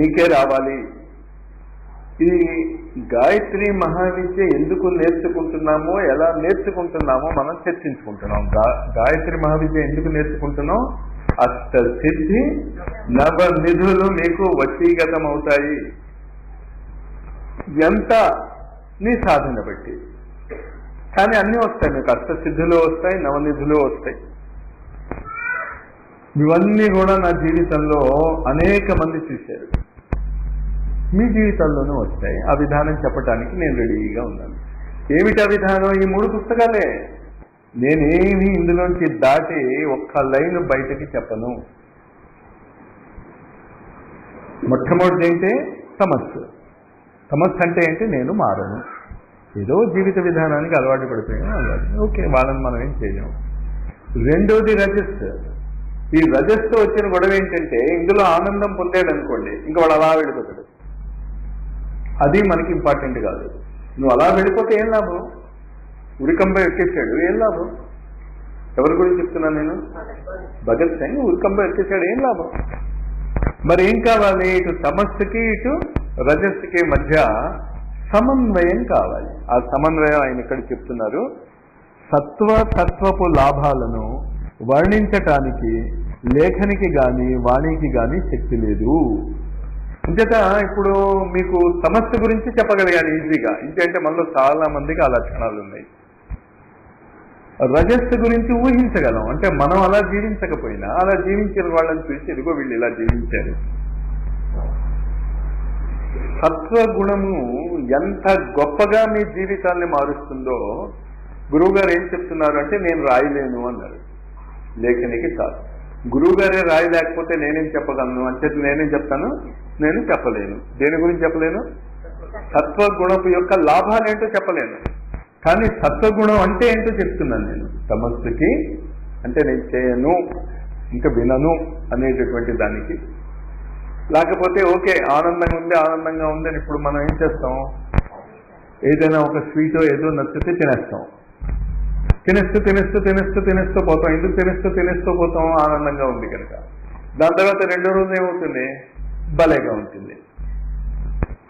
నీకే రావాలి. ఈ గాయత్రి మహావిద్య ఎందుకు నేర్చుకుంటున్నామో ఎలా నేర్చుకుంటున్నామో మనం చర్చించుకుంటున్నాం. గా- గాయత్రి మహావిద్య ఎందుకు నేర్చుకుంటున్నాం? అష్ట సిద్ధి నవ నిధులు మీకు వశీగతం అవుతాయి ఎంత? నీ సాధన బట్టి. కానీ అన్నీ వస్తాయి మీకు. అష్టసిద్ధులు వస్తాయి నవనిధులు వస్తాయి. ఇవన్నీ కూడా నా జీవితంలో అనేక మంది చూశారు. మీ జీవితంలోనూ వస్తాయి. ఆ విధానం చెప్పడానికి నేను రెడీగా ఉన్నాను. ఏమిటి ఆ విధానం? ఈ మూడు పుస్తకాలే. నేనేమి ఇందులోంచి దాటి ఒక్క లైన్ బయటకి చెప్పను. మొట్టమొదటి ఏంటి సమస్య సమస్య అంటే ఏంటి? నేను మారను. ఏదో జీవిత విధానానికి అలవాటు పడిపోయాను. అలవాటు ఓకే వాళ్ళని మనం ఏం చేయలేము. రెండోది రజస్. ఈ రజస్తో వచ్చిన గొడవ ఏంటంటే ఇందులో ఆనందం పొందాడు అనుకోండి ఇంకా వాడు అలా వెళ్ళిపోతాడు. అది మనకి ఇంపార్టెంట్ కాదు. నువ్వు అలా వెళ్ళిపోతే ఏం లాభం? ఉరికంబ ఎక్కేసాడు ఏం లాభం? ఎవరి గురించి చెప్తున్నాను నేను? భగత్ సింగ్ ఉరికంబ ఎక్కేసాడు ఏం లాభం? మరి ఏం కావాలి? ఇటు సమస్యకి ఇటు రజస్సుకి మధ్య సమన్వయం కావాలి. ఆ సమన్వయం ఆయన ఇక్కడ చెప్తున్నారు. సత్వ తత్వపు లాభాలను వర్ణించటానికి లేఖనికి గాని వాణికి గాని శక్తి లేదు. ఇంచేత ఇప్పుడు మీకు సమస్య గురించి చెప్పగలిగాను ఈజీగా. ఇంకేంటే మనలో చాలా మందికి ఆ లక్షణాలు ఉన్నాయి. రజస్సు గురించి ఊహించగలం. అంటే మనం అలా జీవించకపోయినా అలా జీవించిన వాళ్ళని చూసి ఇదిగో వీళ్ళు ఇలా జీవించారు. సత్వగుణము ఎంత గొప్పగా మీ జీవితాన్ని మారుస్తుందో గురువు గారు ఏం చెప్తున్నారు అంటే నేను రాయలేను అన్నారు. లేఖనికి కాదు గురువు గారే రాయి లేకపోతే నేనేం చెప్పగలను? అంచేది నేనేం చెప్తాను? నేను చెప్పలేను. దేని గురించి చెప్పలేను? సత్వగుణపు యొక్క లాభాలు ఏంటో చెప్పలేను. కానీ సత్వగుణం అంటే ఏంటో చెప్తున్నాను నేను. సమస్యకి అంటే నేను చేయను ఇంకా వినను అనేటటువంటి దానికి. లేకపోతే ఓకే ఆనందంగా ఉంది ఆనందంగా ఉంది అని ఇప్పుడు మనం ఏం చేస్తాం? ఏదైనా ఒక స్వీటో ఏదో నచ్చితే తినేస్తాం. తినేస్తూ తినేస్తూ తినేస్తూ తినేస్తూ పోతాం ఎందుకు తినేస్తూ తినేస్తూ పోతాం ఆనందంగా ఉంది కనుక. దాని తర్వాత రెండో రోజు ఏమవుతుంది? భలేగా ఉంటుంది.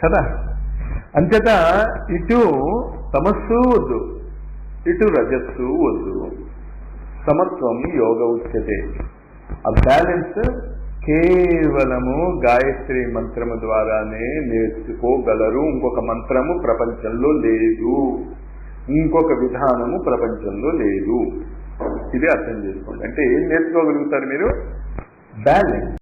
కదా? అంచేత ఇటు తమస్సు వద్దు ఇటు రజస్సు వద్దు. సమత్వం యోగ ఉచ్యతే. ఆ బ్యాలెన్స్ కేవలము గాయత్రి మంత్రము ద్వారానే నేర్చుకోగలరు. ఇంకొక మంత్రము ప్రపంచంలో లేదు. ఇంకొక విధానము ప్రపంచంలో లేదు. ఇది అర్థం చేసుకోండి. అంటే ఏం నేర్చుకోగలుగుతారు మీరు? బ్యాలెన్స్